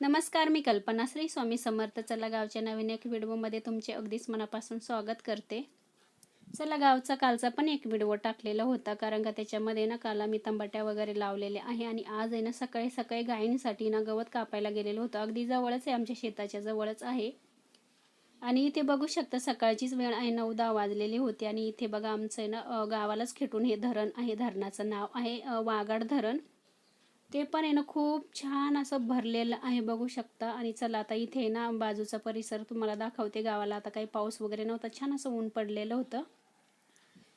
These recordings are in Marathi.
नमस्कार मी कल्पना श्री. स्वामी समर्थ चला गावच्या नवीन एक व्हिडिओमध्ये तुमचे अगदीच मनापासून स्वागत करते. चला गावचा कालचा पण एक व्हिडिओ टाकलेला होता कारण का त्याच्यामध्ये ना काला मी तंबाट्या वगैरे लावलेले आहे आणि आज आहे ना सकाळी सकाळी गायींसाठी ना गवत कापायला गेलेलं होतं. अगदी जवळच आहे आमच्या शेताच्या जवळच आहे. आणि इथे बघू शकता सकाळचीच वेळ आहे नऊ दहा वाजलेली होती आणि इथे बघा आमचं आहे ना गावालाच खेटून हे धरण आहे धरणाचं नाव आहे वागाड धरण. ते पण आहे ना खूप छान असं भरलेलं आहे बघू शकता. आणि चला आता इथे ना बाजूचा परिसर तुम्हाला दाखवते गावाला. आता काही पाऊस वगैरे नव्हता छान असं ऊन पडलेलं होतं.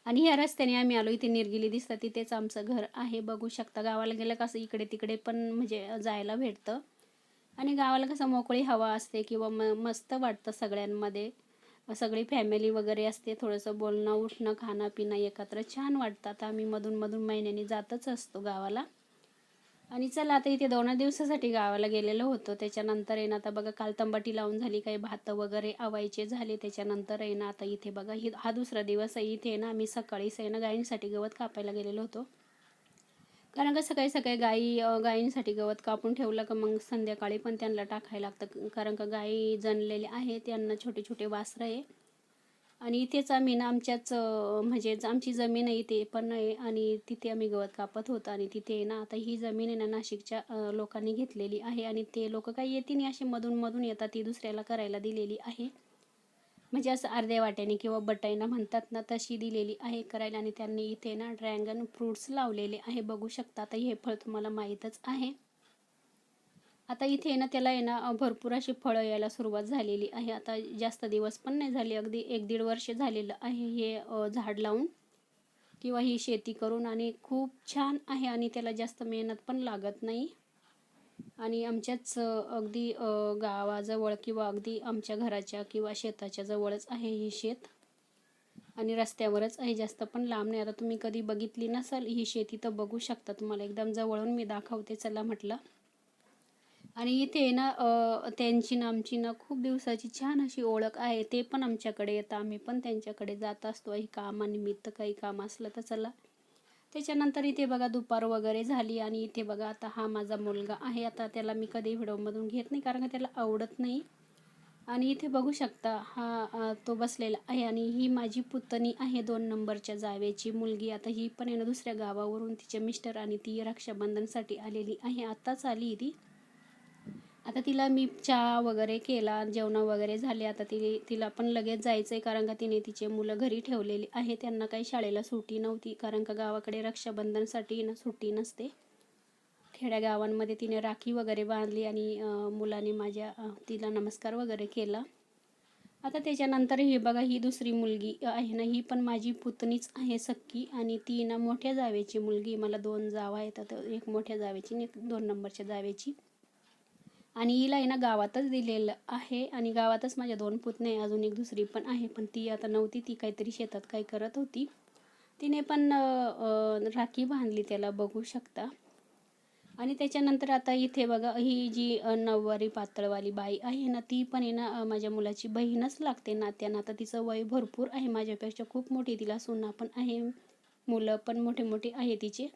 आणि ह्या रस्त्याने आम्ही आलो इथे निर्गिली दिसतं तिथेच आमचं घर आहे. बघू शकता गावाला गेलं कसं इकडे तिकडे पण म्हणजे जायला भेटतं. आणि गावाला कसं मोकळी हवा असते किंवा म मस्त वाटतं सगळ्यांमध्ये. सगळी फॅमिली वगैरे असते थोडंसं बोलणं उठणं खाणं पिणं एकत्र छान वाटतं आता आम्ही मधून मधून महिन्यानी जातच असतो गावाला. आणि चला आता इथे दोन दिवसासाठी गावाला गेलेलो होतो. त्याच्यानंतर आहे ना आता बघा काल तंबाटी लावून झाली काही भात वगैरे आवायचे झाले. त्याच्यानंतर आहे ना आता इथे बघा ही हा दुसरा दिवस आहे. इथे आहे ना आम्ही सकाळीच आहे ना गायींसाठी गवत कापायला गेलेलो होतो. कारण का सकाळी सकाळी गाई गायींसाठी गवत कापून ठेवलं का मग संध्याकाळी पण त्यांना टाकायला लागतं. कारण का गाई जनलेले आहे त्यांना छोटे छोटे वासरं आहे. आणि इथेच आम्ही ना आमच्याच म्हणजेच म्हणजे आमची जमीन आहे इथे पण आहे आणि तिथे आम्ही गवत कापत होतो. आणि तिथे आहे ना आता ही जमीन आहे ना नाशिकच्या लोकांनी घेतलेली आहे. आणि ते लोक काही येते नाही असे मधून मधून येतात ती दुसऱ्याला करायला दिलेली आहे. म्हणजे असं अर्ध्या वाट्याने किंवा बटाईना म्हणतात ना तशी दिलेली आहे करायला. आणि त्यांनी इथे ना ड्रॅगन फ्रूट्स लावलेले आहे. बघू शकता आता हे फळ तुम्हाला माहीतच आहे. आता इथे ना त्याला आहे ना भरपूर अशी फळं यायला सुरुवात झालेली आहे. आता जास्त दिवस पण नाही झाले अगदी एक दीड वर्ष झालेलं आहे हे झाड लावून. किंवा ही शेती करून आणि खूप छान आहे आणि त्याला जास्त मेहनत पण लागत नाही. आणि आमच्याच अगदी गावाजवळ किंवा अगदी आमच्या घराच्या किंवा शेताच्या जवळच आहे हे शेत. आणि रस्त्यावरच आहे जास्त पण लांब नाही. आता तुम्ही कधी बघितली नसाल ही शेती तर बघू शकता तुम्हाला. एकदम जवळून मी दाखवते चला म्हटलं. आणि इथे ना त्यांची ना आमची ना खूप दिवसाची छान अशी ओळख आहे. ते पण आमच्याकडे येतं आम्ही पण त्यांच्याकडे जात असतो. काही कामानिमित्त काही काम असलं तर चला. त्याच्यानंतर इथे बघा दुपार वगैरे झाली आणि इथे बघा आता हा माझा मुलगा आहे. आता त्याला मी कधी व्हिडिओमधून घेत नाही कारण का त्याला आवडत नाही. आणि इथे बघू शकता हा तो बसलेला आहे आणि ही माझी पुतणी आहे दोन नंबरच्या जावेची मुलगी. आता ही पण आहे ना दुसऱ्या गावावरून तिचे मिस्टर आणि ती रक्षाबंधनसाठी आलेली आहे. आत्ताच आली ती. आता तिला मी चहा वगैरे केला जेवण वगैरे झाले. आता ती तिला पण लगेच जायचं आहे कारण का तिने तिचे मुलं घरी ठेवलेली आहे. त्यांना काही शाळेला सुट्टी नव्हती कारण का गावाकडे रक्षाबंधनसाठी ना सुट्टी नसते. खेड्या गावांमध्ये तिने राखी वगैरे बांधली आणि मुलाने माझ्या तिला नमस्कार वगैरे केला. आता त्याच्यानंतर ही बघा ही दुसरी मुलगी आहे ना ही पण माझी पुतणीच आहे सक्की आणि ती ना मोठ्या जावेची मुलगी. मला दोन जावा आहेत. तर एक मोठ्या जावेची आणि एक दोन नंबरच्या जावेची. आणि हिला आहे ना गावातच दिलेलं आहे आणि गावातच माझ्या दोन पुतणे अजून एक दुसरी पण आहे पण ती आता नव्हती ती काहीतरी शेतात काय करत होती. तिने पण राखी बांधली त्याला बघू शकता. आणि त्याच्यानंतर आता इथे बघा ही जी नऊवारी पातळवाली बाई आहे ना ती पण आहे ना माझ्या मुलाची बहीणच लागते नात्यानं. आता तिचं वय भरपूर आहे माझ्यापेक्षा खूप मोठी तिला सुना पण आहे मुलं पण मोठे मोठे आहे तिचे.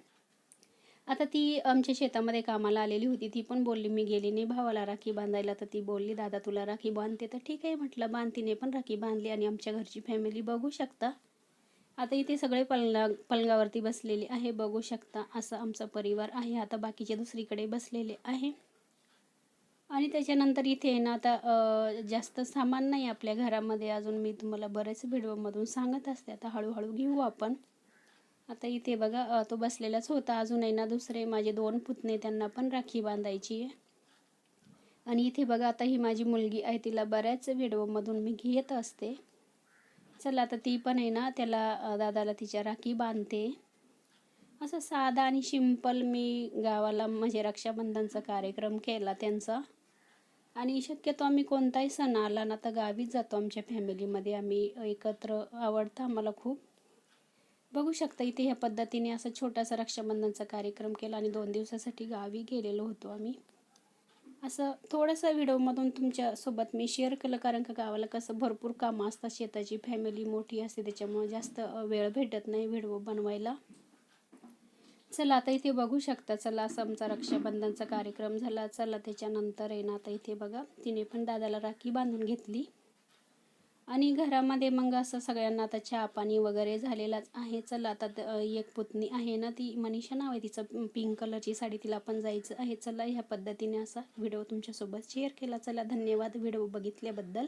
आता ती आमच्या शेतामध्ये कामाला आलेली होती. ती पण बोलली मी गेली नाही भावाला राखी बांधायला. तर ती बोलली दादा तुला राखी बांधते तर ठीक आहे म्हटलं. बांधतीने पण राखी बांधली आणि आमच्या घरची फॅमिली बघू शकता. आता इथे सगळे पलंगा पलंगावरती बसलेले आहे बघू शकता असा आमचा परिवार आहे. आता बाकीचे दुसरीकडे बसलेले आहे. आणि त्याच्यानंतर इथे आहे ना आता जास्त सामान नाही आपल्या घरामध्ये. अजून मी तुम्हाला बरेच व्हिडिओमधून सांगत असते. आता हळूहळू घेऊ आपण. आता इथे बघा तो बसलेलाच होता. अजून आहे ना दुसरे माझे दोन पुतणे त्यांना पण राखी बांधायची आहे. आणि इथे बघा आता ही माझी मुलगी आहे तिला बऱ्याच व्हिडिओमधून मी घेत असते. चला आता ती पण आहे ना त्याला दादाला तिच्या राखी बांधते. असं साधा आणि सिंपल मी गावाला म्हणजे रक्षाबंधनचा कार्यक्रम केला त्यांचा. आणि शक्यतो आम्ही कोणताही सण आला ना तर गावीच जातो आमच्या फॅमिलीमध्ये आम्ही एकत्र आवडतं आम्हाला खूप बघू शकता इथे ह्या पद्धतीने असं छोटासा रक्षाबंधनचा कार्यक्रम केला आणि दोन दिवसासाठी गावी गेलेलो होतो आम्ही. असं थोडंसं व्हिडिओमधून तुमच्यासोबत मी शेअर केलं कारण का गावाला कसं भरपूर कामं असतात शेताची फॅमिली मोठी असते त्याच्यामुळे जास्त वेळ भेटत नाही व्हिडिओ बनवायला. चला आता इथे बघू शकता चला असं आमचा रक्षाबंधनचा कार्यक्रम झाला. चला त्याच्यानंतर आहे ना आता इथे बघा तिने पण दादाला राखी बांधून घेतली. आणि घरामध्ये मग असं सगळ्यांना आता चहा पाणी वगैरे झालेलाच आहे. चला आता एक पुतणी आहे ना ती मनीषा नाव आहे तिचं पिंक कलरची साडी तिला पण जायचं आहे. चला ह्या पद्धतीने असा व्हिडिओ तुमच्यासोबत शेअर केला. चला धन्यवाद व्हिडिओ बघितल्याबद्दल.